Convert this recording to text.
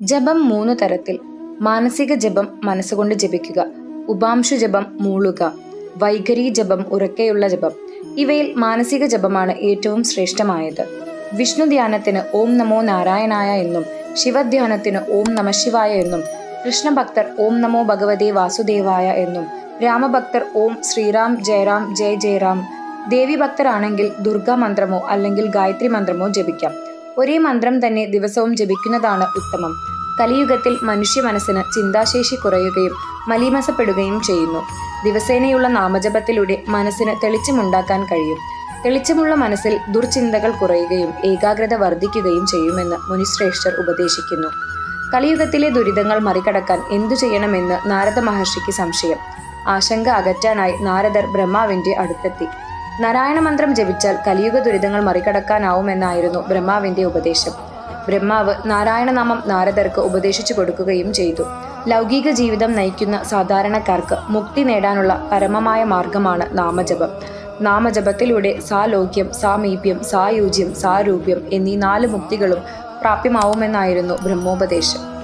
ജപം മൂന്ന് തരത്തിൽ. മാനസിക ജപം മനസ്സുകൊണ്ട് ജപിക്കുക. ഉപാംശു ജപം മൂളുക. വൈഖരി ജപം ഉറക്കെയുള്ള ജപം. ഇവയിൽ മാനസിക ജപമാണ് ഏറ്റവും ശ്രേഷ്ഠമായത്. വിഷ്ണു ധ്യാനത്തിന് ഓം നമോ നാരായണായ എന്നും ശിവധ്യാനത്തിന് ഓം നമശിവായ എന്നും കൃഷ്ണഭക്തർ ഓം നമോ ഭഗവതേ വാസുദേവായ എന്നും രാമഭക്തർ ഓം ശ്രീറാം ജയറാം ജയ ജയറാം ദേവി ഭക്തരാണെങ്കിൽ ദുർഗാ മന്ത്രമോ അല്ലെങ്കിൽ ഗായത്രി മന്ത്രമോ ജപിക്കാം. ഒരേ മന്ത്രം തന്നെ ദിവസവും ജപിക്കുന്നതാണ് ഉത്തമം. കലിയുഗത്തിൽ മനുഷ്യ മനസ്സിന് ചിന്താശേഷി കുറയുകയും മലീമസപ്പെടുകയും ചെയ്യുന്നു. ദിവസേനയുള്ള നാമജപത്തിലൂടെ മനസ്സിന് തെളിച്ചമുണ്ടാക്കാൻ കഴിയും. തെളിച്ചമുള്ള മനസ്സിൽ ദുർചിന്തകൾ കുറയുകയും ഏകാഗ്രത വർദ്ധിക്കുകയും ചെയ്യുമെന്ന് മുനിശ്രേഷ്ഠർ ഉപദേശിക്കുന്നു. കലിയുഗത്തിലെ ദുരിതങ്ങൾ മറികടക്കാൻ എന്തു ചെയ്യണമെന്ന് നാരദ മഹർഷിക്ക് സംശയം. ആശങ്ക അകറ്റാനായി നാരദർ ബ്രഹ്മാവിന്റെ അടുത്തെത്തി. നാരായണ മന്ത്രം ജപിച്ചാൽ കലിയുഗ ദുരിതങ്ങൾ മറികടക്കാനാവുമെന്നായിരുന്നു ബ്രഹ്മാവിന്റെ ഉപദേശം. ബ്രഹ്മാവ് നാരായണനാമം നാരദർക്ക് ഉപദേശിച്ചു കൊടുക്കുകയും ചെയ്തു. ലൗകിക ജീവിതം നയിക്കുന്ന സാധാരണക്കാർക്ക് മുക്തി നേടാനുള്ള പരമമായ മാർഗമാണ് നാമജപം. നാമജപത്തിലൂടെ സാലോക്യം സാമീപ്യം സായൂജ്യം സാരൂപ്യം എന്നീ നാല് മുക്തികളും പ്രാപ്യമാവുമെന്നായിരുന്നു ബ്രഹ്മോപദേശം.